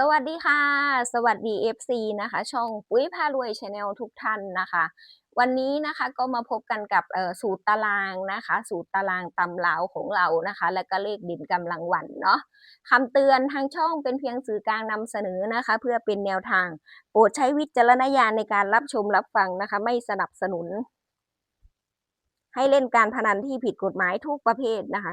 สวัสดีค่ะ สวัสดี FC นะคะ ช่องปุ้ยพารวยชาแนลทุกท่านนะคะ วันนี้นะคะก็มาพบกันกับสูตรตารางนะคะ สูตรตารางตำลาวของเรานะคะ และก็เลขดินกำลังวันเนาะคำเตือนทางช่องเป็นเพียงสื่อกลางนำเสนอนะคะ เพื่อเป็นแนวทาง โปรดใช้วิจารณญาณในการรับชมรับฟังนะคะ ไม่สนับสนุน ให้เล่นการพนันที่ผิดกฎหมายทุกประเภทนะคะ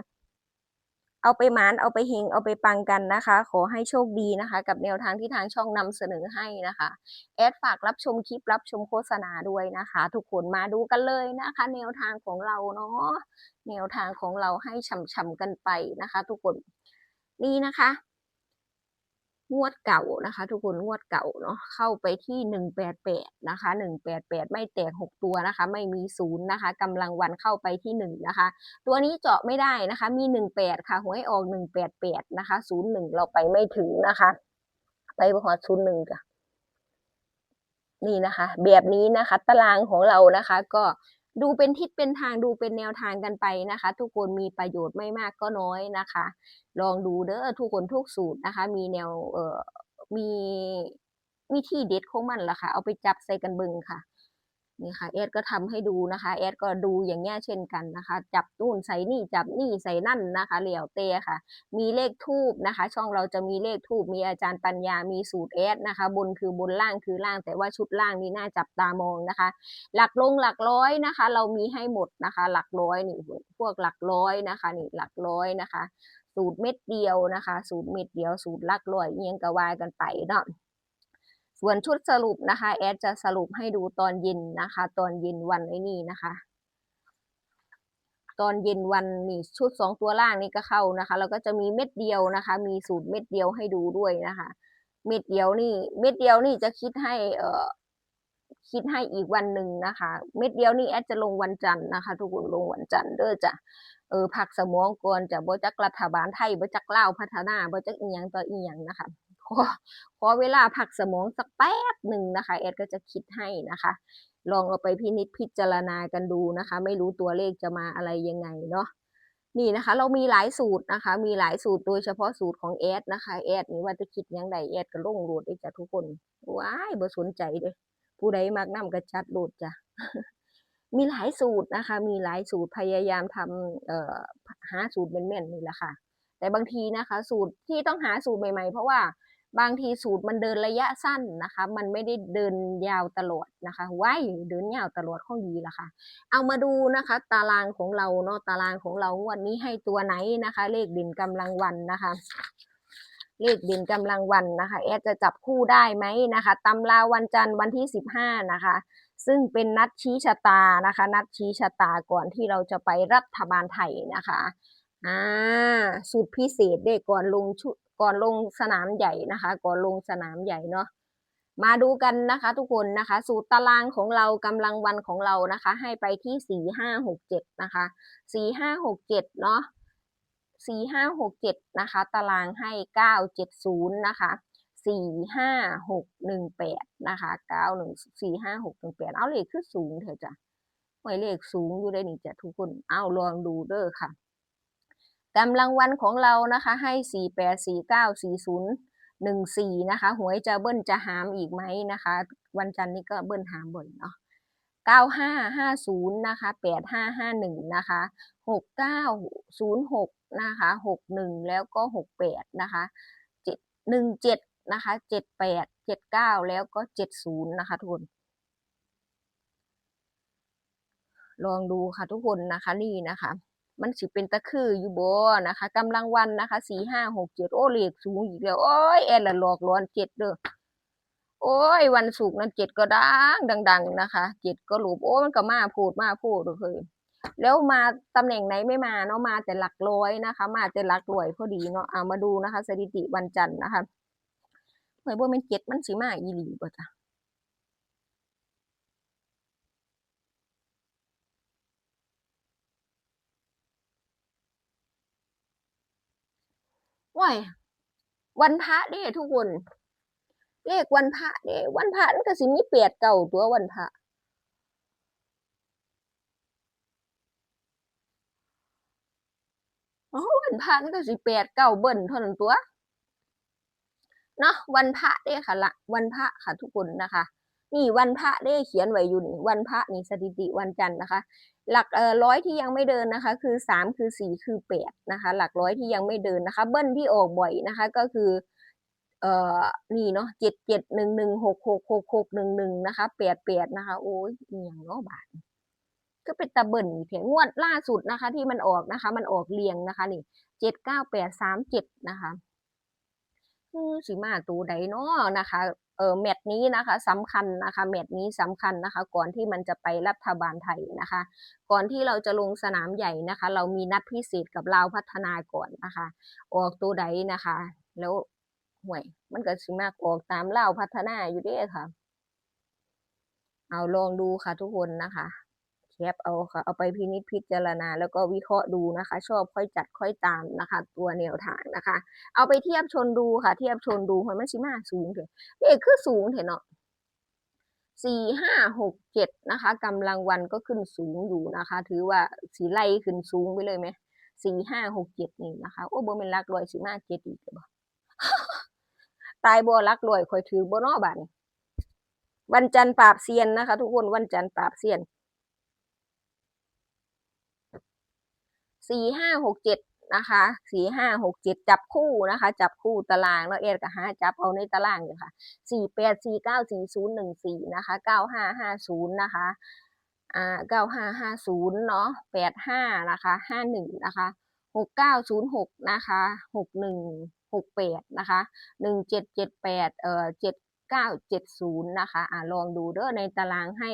เอาไปหมานเอาไปเฮงเอาไปปังกันนะคะ ขอให้โชคดีนะคะ กับแนวทางที่ทางช่องนำเสนอให้นะคะ แอดฝากรับชมคลิปรับชมโฆษณาด้วยนะคะ ทุกคนมาดูกันเลยนะคะ แนวทางของเราเนาะแนวทางของเราให้ฉ่ำๆกันไปนะคะ ทุกคนนี่นะคะ งวดเก่านะคะ ทุกคนงวดเก่าเนาะเข้าไปที่หนึ่งแปดแปดนะคะหนึ่งแปดแปดไม่แตกหกตัวนะคะ ไม่มีศูนย์นะคะกำลังวันเข้าไปที่หนึ่งนะคะ ตัวนี้เจาะไม่ได้นะคะ มีหนึ่งแปดค่ะหวยออกหนึ่งแปดแปดนะคะศูนย์หนึ่งเราไปไม่ถึงนะคะ ไปพอศูนย์หนึ่งจ้ะนี่นะคะ แบบนี้นะคะ ตารางของเรานะคะ ก็ ดูเป็นทิศเป็นทางดูเป็นแนวทางกันไปนะคะ ทุกคนมีประโยชน์ไม่มากก็น้อยนะคะ ลองดูเด้อทุกคนทุกสูตรนะคะ มีแนวเอ่อมีมีที่เด็ดของมันล่ะค่ะ เอาไปจับใส่กันบึงค่ะ นี่ค่ะแอดก็ทำให้ดูนะคะแอดก็ดูอย่างเงี้ยเช่นกันนะคะ จับนู่นใส่นี่จับนี่ใส่นั่นนะคะเหลี่ยวเตะค่ะ มีเลขทูบนะคะ ช่องเราจะมีเลขทูบมีอาจารย์ปัญญามีสูตรแอดนะคะ บนคือบนล่างคือล่าง แต่ว่าชุดล่างนี่น่าจับตามองนะคะ หลักลงหลักร้อยนะคะ เรามีให้หมดนะคะ หลักร้อยนี่พวกหลักร้อยนะคะนี่หลักร้อยนะคะ สูตรเม็ดเดียวนะคะ สูตรเม็ดเดียว สูตรลักร้อยเอียงกระวายกันไปเนาะ ส่วนชุดสรุปนะคะ แอดจะสรุปให้ดูตอนเย็นนะคะ ตอนเย็นวันไอ้นี่นะคะ ตอนเย็นวันนี่ชุดสองตัวล่างนี่ก็เข้านะคะแล้วก็จะมีเม็ดเดียวนะคะ มีสูตรเม็ดเดียวให้ดูด้วยนะคะ เม็ดเดียวนี่เม็ดเดียวนี่จะคิดให้เอ่อคิดให้อีกวันหนึ่งนะคะ เม็ดเดียวนี่แอดจะลงวันจันทร์นะคะ ทุกคนลงวันจันทร์เด้อจ้ะเออผักสมองก่อนจะบ่จักรัฐบาลไทยบ่จักเลาพัฒนาบ่จักอีหยังต่ออีหยังนะคะ ขอขอเวลาพักสมองสักแป๊บหนึ่งนะคะแอดก็จะคิดให้นะคะ ลองเอาไปพินิจพิจารณากันดูนะคะ ไม่รู้ตัวเลขจะมาอะไรยังไงเนาะนี่นะคะ เรามีหลายสูตรนะคะ มีหลายสูตรโดยเฉพาะสูตรของแอดนะคะแอดนี่ว่าจะคิดยังไงแอดก็ลงโหลดได้จ้ะทุกคนว้ายบ่สนใจเด้อผู้ใดมักนำก็จัดโหลดจ้ะมีหลายสูตรนะคะ มีหลายสูตรพยายามทำเอ่อหาสูตรแม่นๆนี่แหละค่ะ แต่บางทีนะคะ สูตรที่ต้องหาสูตรใหม่ๆ เพราะว่า บางทีสูตรมันเดินระยะสั้นนะคะ มันไม่ได้เดินยาวตลอดนะคะไว้เดินยาวตลอดข้อดีละค่ะ เอามาดูนะคะ ตารางของเราเนาะตารางของเราวันนี้ให้ตัวไหนนะคะ เลขด่นกำลังวันนะคะ เลขด่นกำลังวันนะคะ แอดจะจับคู่ได้ไหมนะคะตำราวันจันทร์วันที่สิบห้านะคะ ซึ่งเป็นนัดชี้ชะตานะคะ นัดชี้ชะตาก่อนที่เราจะไปรัฐบาลไทยนะคะอ่าสูตรพิเศษได้ก่อนลงชุด ก่อนลงสนามใหญ่นะคะ ก่อนลงสนามใหญ่เนาะมาดูกันนะคะ ทุกคนนะคะ สูตรตารางของเรากำลังวันของเรานะคะ ให้ไปที่สี่ห้าหกเจ็ดนะคะสี่ห้าหกเจ็ดเนาะสี่ห้าหกเจ็ดนะคะ ตารางให้เก้าเจ็ดศูนย์นะคะสี่ห้าหกหนึ่งแปดนะคะเก้าหนึ่งสี่ห้าหกหนึ่งแปดเอาเลขคือสูงเถอะจ้ะหวยเลขสูงอยู่ได้หนี่งจ้ะทุกคนเอาลองดูเด้อค่ะ กำลังวันของเรานะคะให้สี่แปดสี่เก้าสี่ศูนะคะ หวยจะเบิ้ลจะหามอีกไหมนะคะ วันจันทร์นี้ก็เบิ้ลหามบ่อยเนาะเก้าห้าห้าศูนะคะแปดห้าห้าหนึ่งนะคะหกเก้าศูนะคะหกหนึ่งแล้วก็หกแปดนะคะเจ็ดหนึ่งเจ็ดนะคะเจ็ดแล้วก็เจ็ดศูนย์นะคะทุกคน ลองดูค่ะทุกคนนะคะนี่นะคะ มันสิเป็นตะคืออยู่บ่นะคะกำลังวันนะคะสี่ห้าหกเจ็ดโอ้เลขสูงอีกแล้วโอ้ยแอนละหลอกหลอนเจ็ดเด้อโอ้ย วันศุกร์นั้นเจ็ดก็ดังดัง ๆ นะคะเจ็ดก็หลบโอ้มันก็มาพูดมาพูดเลยแล้วมาตำแหน่งไหนไม่มาเนาะมาแต่หลักร้อยนะคะ มาแต่หลักรวยพอดีเนาะเอามาดูนะคะ สถิติวันจันทร์นะคะเฮ้ยบ่แม่นเจ็ดมันสิมาอีหลีบ่จ้ะ ว้ยวันพระเด้ทุกคน เลขวันพระเด้วันพระมันก็สิมีแปดเก้าตัววันพระอ๋อวันพระมันก็สิแปดเก้าเบิ้ลเท่านั้นตัวเนาะวันพระเด้ค่ะละวันพระค่ะทุกคนนะคะนี่วันพระเด้เขียนไว้อยู่นี่วันพระนี่สถิติวันจันทร์นะคะ หลักเอ่อร้อยที่ยังไม่เดินนะคะ คือสามคือสี่คือแปดนะคะ หลักร้อยที่ยังไม่เดินนะคะ เบิ้ลที่ออกบ่อยนะคะก็คือเอ่อนี่เนาะเจ็ดเจ็ดหนึ่งหนึ่งหกหกหกหกหนึ่งหนึ่งนะคะแปดแปดนะคะโอ้ยอหย่างเนาะบาทก็เป็นตะเบิ่นเพียงงวดล่าสุดนะคะ ที่มันออกนะคะ มันออกเรียงนะคะ นี่เจ็ดเก้าแปดสามเจ็ดนะคะสีมาตัวใดเนาะนะคะ เออแมตช์นี้นะคะสำคัญนะคะแมตช์นี้สำคัญนะคะ ก่อนที่มันจะไปรัฐบาลไทยนะคะ ก่อนที่เราจะลงสนามใหญ่นะคะ เรามีนัดพิเศษกับลาวพัฒนาก่อนนะคะ ออกตัวใดนะคะ แล้วห่วย มันก็สิมากออกตามลาวพัฒนาอยู่ด้ค่ะ เอาลองดูค่ะทุกคนนะคะ ปเอาค่ะ เอาไปพินิจพิจารณา แล้วก็วิเคราะห์ดูนะคะ ชอบค่อยจัดค่อยตามนะคะ ตัวแนวทางนะคะ เอาไปเทียบชนดูค่ะ เทียบชนดูมันสิมาสูงเถอะเลขคือสูงเถอะเนาะสี่ห้าหกเจ็ดนะคะกำลังวันก็ขึ้นสูงอยู่นะคะ ถือว่าสีไล่ขึ้นสูงไปเลยไหมสี่ห้าหกเจ็ดนี่นะคะ โอ้โบเป็นรักรอยสีมาเจ็ดอีกเลยบ่ตายบ่รักรวยคอยถือบ่เนอบันวันจันทร์ปราบเซียนนะคะ ทุกคนวันจันทร์ปราบเซียน สี่ห้าหกเจ็ดนะคะสี่ห้าหกเจ็ดจับคู่นะคะ จับคู่ตารางแล้วเอ็ดก็หาจับเอาในตารางอยู่ค่ะสี่แปดสี่เก้าสี่ศูนย์หนึ่งสี่นะคะเก้าห้าห้าศูนย์นะคะอ่าเก้าห้าห้าศูนย์เนาะแปดห้านะคะห้าหนึ่งนะคะหกเก้าศูนย์หกนะคะหกหนึ่งหกแปดนะคะหนึ่งเจ็ดเจ็ดแปดเอ่อเจ็ดเก้าเจ็ดศูนย์นะคะอ่าลองดูเด้อในตารางให้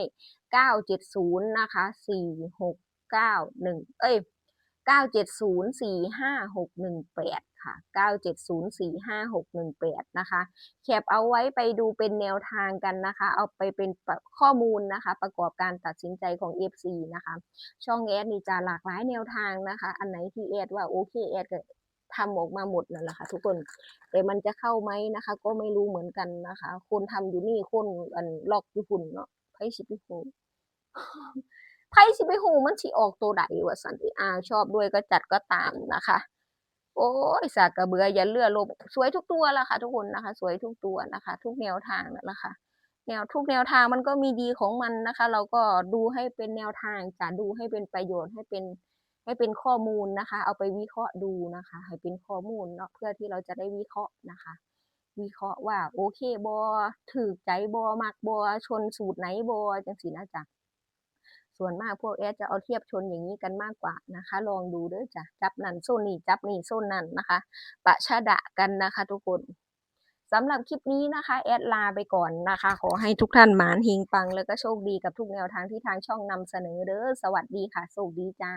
เก้าเจ็ดศูนย์นะคะสี่หกเก้าหนึ่งเอ้ย เก้าเจ็ดศูนย์สี่ห้าหกหนึ่งแปดค่ะเก้าเจ็ดศูนย์สี่ห้าหกหนึ่งแปดนะคะ แคปเอาไว้ไปดูเป็นแนวทางกันนะคะ เอาไปเป็นข้อมูลนะคะ ประกอบการตัดสินใจของ FC นะคะ ช่องแอดนี่จะหลากหลายแนวทางนะคะ อันไหนที่แอดว่าโอเคแอดก็ทำออกมาหมดนั่นแหละค่ะทุกคน แต่มันจะเข้าไหมนะคะ ก็ไม่รู้เหมือนกันนะคะ คนทำอยู่นี่คนอันล็อกอยู่ฝุ่นเนาะไพ่ชิบิโฮ ไพ่สิไปหูมันสิออกตัวใดวะสันติอาชอบด้วยก็จัดก็ตามนะคะ โอ้ยสากกระเบืออย่าเลือลบสวยทุกตัวละค่ะ ทุกคนนะคะ สวยทุกตัวนะคะ ทุกแนวทางนั่นแหละค่ะแนวทุกแนวทางมันก็มีดีของมันนะคะ เราก็ดูให้เป็นแนวทางจะดูให้เป็นประโยชน์ให้เป็นให้เป็นข้อมูลนะคะ เอาไปวิเคราะห์ดูนะคะ ให้เป็นข้อมูลเนาะเพื่อที่เราจะได้วิเคราะห์นะคะ วิเคราะห์ว่าโอเคบอถือใจบอมักบอชนสูตรไหนบอจังสีนะจ๊ะ ส่วนมากพวกแอดจะเอาเทียบชนอย่างนี้กันมากกว่านะคะ ลองดูเด้อจ้ะจับนั่นโซนนี่จับนี่โซนนั่นนะคะ ปะชะดะกันนะคะทุกคนสำหรับคลิปนี้นะคะ แอดลาไปก่อนนะคะ ขอให้ทุกท่านหมานหิงปัง แล้วก็โชคดีกับทุกแนวทางที่ทางช่องนำเสนอเด้อสวัสดีค่ะโชคดีจ้า